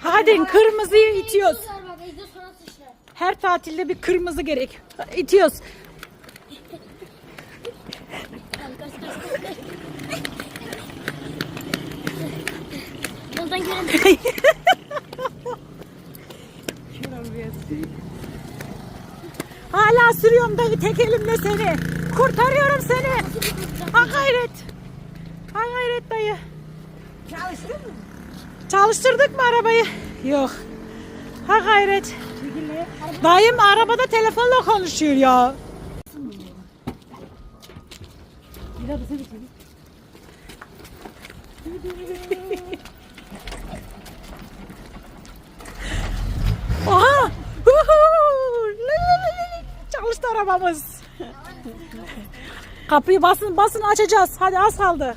Hadi kırmızıyı itiyoruz. Her tatilde bir kırmızı gerek. İtiyoruz. Yoldan. Hala sürüyorum dayı tek elimle seni. Kurtarıyorum seni. Ha gayret. Ha gayret dayı. Çalıştın mı? Çalıştırdık mı arabayı? Yok. Ha gayret. Dayım arabada telefonla konuşuyor ya. Aha! Çalıştı arabamız. Kapıyı basın basın açacağız. Hadi az kaldı.